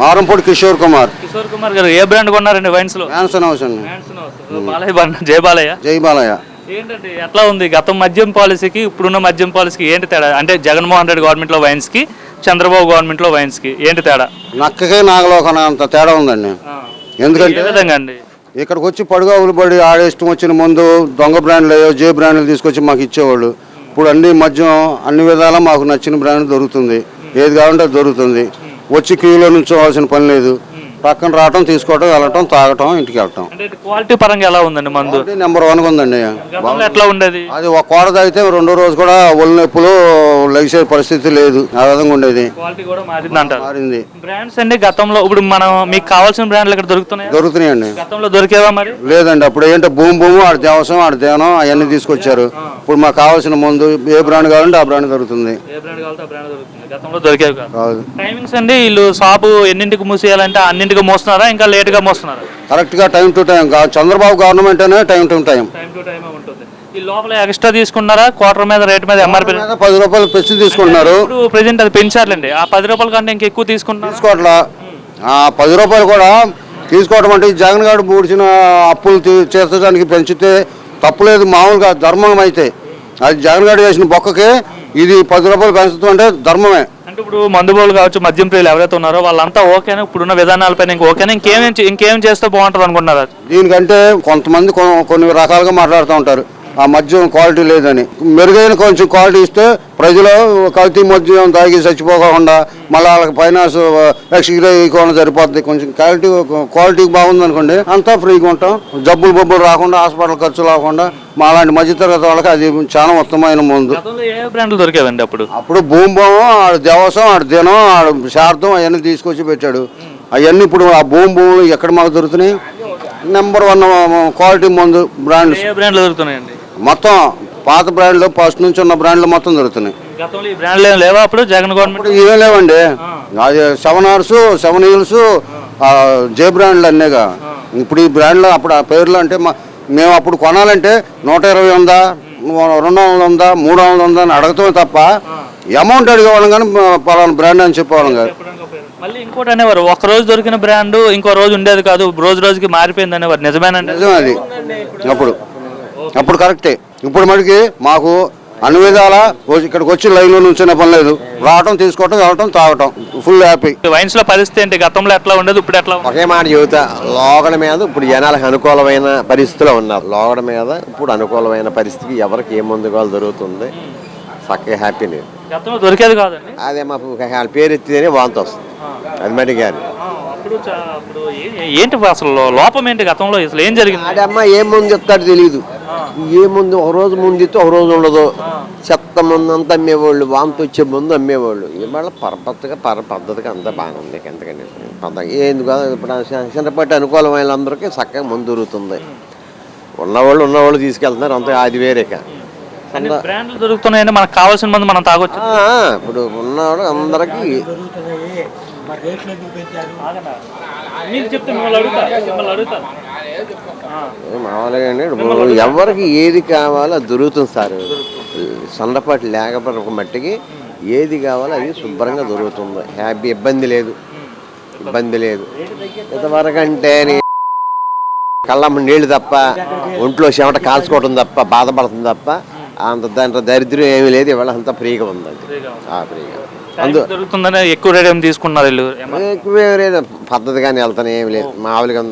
మారంపూడి కిషోర్ కుమార్. కిషోర్ కుమార్ గారు ఏ బ్రాండ్ కొన్నారండి వైన్స్లో? మ్యాన్సన్ హౌస్ అండి. బాలయ్య బండ జయ బాలయ్య? జై బాలయ్య. ఏంటంటే ఎట్లా ఉంది? గతం మద్యం పాలసీకి ఇప్పుడున్న మద్యం పాలసీకి ఏంటి తేడా? అంటే జగన్మోహన్ రెడ్డి గవర్నమెంట్లో వైన్స్కి చంద్రబాబు గవర్నమెంట్లో వైన్స్కి ఏంటి తేడా? నక్కకే నాగలోకన అంత తేడా ఉందండి. ఏ ఎందుకంటే విధంగా అండి? ఇక్కడికి వచ్చి పడుగా ఉలిపడి ఆడేష్టం వచ్చిన ముందు దొంగ బ్రాండ్లు అయ్యో జే బ్రాండ్లు తీసుకొచ్చి మాకు ఇచ్చేవాళ్ళు. ఇప్పుడు అన్ని మద్యం అన్ని విధాలా మాకు నచ్చిన బ్రాండ్ దొరుకుతుంది. ఏది కావాలంటే అది దొరుకుతుంది. వచ్చి క్యూలో నుంచోవాల్సిన పని లేదు. పక్కన రావటం తీసుకోవటం వెళ్ళటం తాగటం ఇంటికి వెళ్ళటం. అంటే క్వాలిటీ పరంగా ఎలా ఉందండి మందు? నెంబర్ వన్గా ఉందండి. గతంలో ఎట్లా ఉండేది? అది ఒక కోడ తాగితే రెండో రోజు కూడా ఒళ్ళు నొప్పులు లెగిసే పరిస్థితి లేదు. ఆ విధంగా ఉండేది. క్వాలిటీ కూడా మారింది అంటారు. మారింది. బ్రాండ్స్ అండి గతంలో ఇప్పుడు మనం మీకు కావాల్సిన బ్రాండ్లు ఇక్కడ దొరుకుతున్నాయి? దొరుకుతున్నాయండి గతంలో దొరికేవా మరి? లేదండి. అప్పుడు ఏంటో భూమి భూమి ఆడ దేవసం ఆడ దేవనం అవన్నీ తీసుకొచ్చారు. ఇప్పుడు మాకు కావాల్సిన ముందు ఏ బ్రాండ్ కావాలంటే ఆ బ్రాండ్ దొరుకుతుంది. ఏ బ్రాండ్ కావాలంటే ఆ బ్రాండ్ దొరుకుతుంది. గతంలో దొరికేవి కాదు. టైమింగ్స్ అండి వీళ్ళు షాపు ఎన్నింటికి మూసేయాలంటే అన్నింటికి మోస్తున్నారా? ఇంకా లేట్గా మోస్తున్నారా కరెక్ట్గా time to time Chandrababu government అనే time to time time to time ఉంటుంది. ఈ లోపల ఎక్స్ట్రా తీసుకున్నారా? క్వార్టర్ మీద రేట్ మీద ఎంఆర్పీ పది రూపాయలు పెంచి తీసుకుంటున్నారు ఇప్పుడు ప్రెజెంట్ అది పెంచారులేండి. ఆ పది రూపాయల కంటే ఇంకా ఎక్కువ తీసుకుంటున్నారు తీసుకోవట్లా. ఆ పది రూపాయలు కూడా తీసుకోవడం అంటే జగన్ గారు పూడ్చిన అప్పులు తీర్చడానికి పెంచితే తప్పులేదు మామూలుగా ధర్మం అయితే. అది జగన్ గారు చేసిన బొక్కకి ఇది పది రూపాయలు పెంచడం అంటే ధర్మమే. అంటే ఇప్పుడు మందుబోలు కావచ్చు మద్యం ప్రియులు ఎవరైతే ఉన్నారో వాళ్ళంతా ఓకేనా? ఇప్పుడున్న విధానాలపైన ఇంకా ఓకేనా? ఇంకేం ఇంకేం చేస్తే బాగుంటుంది అనుకుంటున్నారు? దీనికంటే కొంతమంది కొ- కొన్ని రకాలుగా మాట్లాడుతూ ఉంటారు. ఆ మద్యం క్వాలిటీ లేదని. మెరుగైన కొంచెం క్వాలిటీ ఇస్తే ప్రజలు కల్తీ మద్యం తాగి చచ్చిపోకుండా మళ్ళీ వాళ్ళకి ఫైనాన్స్ ఎక్స్గ్రే ఇవ్వకుండా సరిపోతుంది. కొంచెం క్వాలిటీ క్వాలిటీ బాగుంది అనుకోండి అంతా ఫ్రీగా ఉంటాం. జబ్బులు బొబ్బులు రాకుండా హాస్పిటల్ ఖర్చు రాకుండా మా అలాంటి మధ్యతరగతి వాళ్ళకి అది చాలా ఉత్తమమైన ముందు. బ్రాండ్లు దొరికేవండి అప్పుడు? అప్పుడు భూమిభవం ఆడు దేవసం ఆడు దినం ఆడు శార్థం అవన్నీ తీసుకొచ్చి పెట్టాడు. అవన్నీ ఇప్పుడు ఆ భూమి భూములు ఎక్కడ మాకు దొరుకుతున్నాయి? నెంబర్ వన్ క్వాలిటీ మందు బ్రాండ్స్ ఏ బ్రాండ్లు దొరుకుతున్నాయండి? మొత్తం పాత బ్రాండ్లు ఫస్ట్ నుంచి ఉన్న బ్రాండ్లు మొత్తం దొరుకుతున్నాయి. ఏం లేవా అప్పుడు? జగన్ గవర్నమెంట్? ఇప్పుడు ఇవే లేవండి. అది seven hours seven hills J బ్రాండ్లు అన్నీగా. ఇప్పుడు ఈ బ్రాండ్లు అప్పుడు ఆ పేర్లు అంటే మా మేము అప్పుడు కొనాలంటే నూట ఇరవై ఉందా రెండు వందలు ఉందా మూడు వందలు ఉందా అని అడగటమే తప్ప అమౌంట్ అడిగేవాళ్ళం కానీ పలానా బ్రాండ్ అని చెప్పేవాళ్ళం కాదు. మళ్ళీ ఇంకోటి అనేవారు ఒక రోజు దొరికిన బ్రాండ్ ఇంకో రోజు ఉండేది కాదు రోజు రోజుకి మారిపోయింది అనేవారు. నిజమేనండి? నిజం అది. అప్పుడు. అప్పుడు కరెక్టే. ఇప్పుడు మటుకి మాకు అన్ని విధాల ఇక్కడికి వచ్చి లైన్లో నుంచునే పని లేదు. రావటం తీసుకోవటం వెళ్ళటం తాగటం. ఫుల్ హ్యాపీ వైన్స్లో పరిస్థితి ఏంటి? గతంలో ఎట్లా ఉండేది? ఇప్పుడు ఎట్లా ఉంది? ఒకే మాట చెబుతా. లోగడ మీద ఇప్పుడు జనాలకు అనుకూలమైన పరిస్థితిలో ఉన్నారు. లోగడ మీద ఇప్పుడు అనుకూలమైన పరిస్థితికి ఎవరికి ఏ ముందు కావాలి దొరుకుతుంది? చక్కగా హ్యాపీని గతంలో దొరికేది కాదండి? అదే మాకు వాళ్ళ పేరు ఎత్తితేనే వాంతి వస్తుంది. అది అప్పుడు ఏ- ఏంటి అసలు లోపం ఏంటి గతంలో? అసలు ఏం జరిగింది? ఆడమ్మ ఏ ముందు చెప్తాడు తెలియదు ఏ ముందు ఒక రోజు ముందు ఇస్తే ఒక రోజు ఉండదు. చెత్త ముందు అంతా అమ్మేవాళ్ళు వాంతి వచ్చే ముందు అమ్మేవాళ్ళు ఇవాళ పరపత్తుగా పర పద్ధతిగా అంతా బాగుంది ఎందుకని. పద్ధతి ఎందుకు ఇప్పుడు చిన్నపాటి అనుకూలమైన అందరికీ చక్కగా ముందు దొరుకుతుంది. ఉన్నవాళ్ళు ఉన్నవాళ్ళు తీసుకెళ్తున్నారు అంత అది వేరేక బ్రాండ్లు దొరుకుతున్నాయండి మనకు కావాల్సిన మంది మనం తాగొచ్చు. ఇప్పుడు ఉన్నవాళ్ళు అందరికీ మామూలుగా ఎవరికి ఏది కావాలో దొరుకుతుంది సార్. సన్నపాటి లేకపోతే ఒక మట్టికి ఏది కావాలో అది శుభ్రంగా దొరుకుతుంది. హ్యాపీ ఇబ్బంది లేదు. ఇబ్బంది లేదు. ఇంతవరకు అంటే నీ కళ్ళమ్మ నీళ్ళు తప్ప ఒంట్లో చెమట కాల్చుకోవడం తప్ప బాధపడుతుంది తప్ప అంత దాంట్లో దరిద్రం ఏమీ లేదు. ఇవాళ అంతా ఫ్రీగా ఉంది. అది ఆ, ఫ్రీగా అందు దొరుకుతుందని ఎక్కువ రేట్ ఏమి తీసుకున్నారు వీళ్ళు? ఎక్కువ పద్ధతిగానే వెళ్తానే ఏమి లేదు. మామూలుగా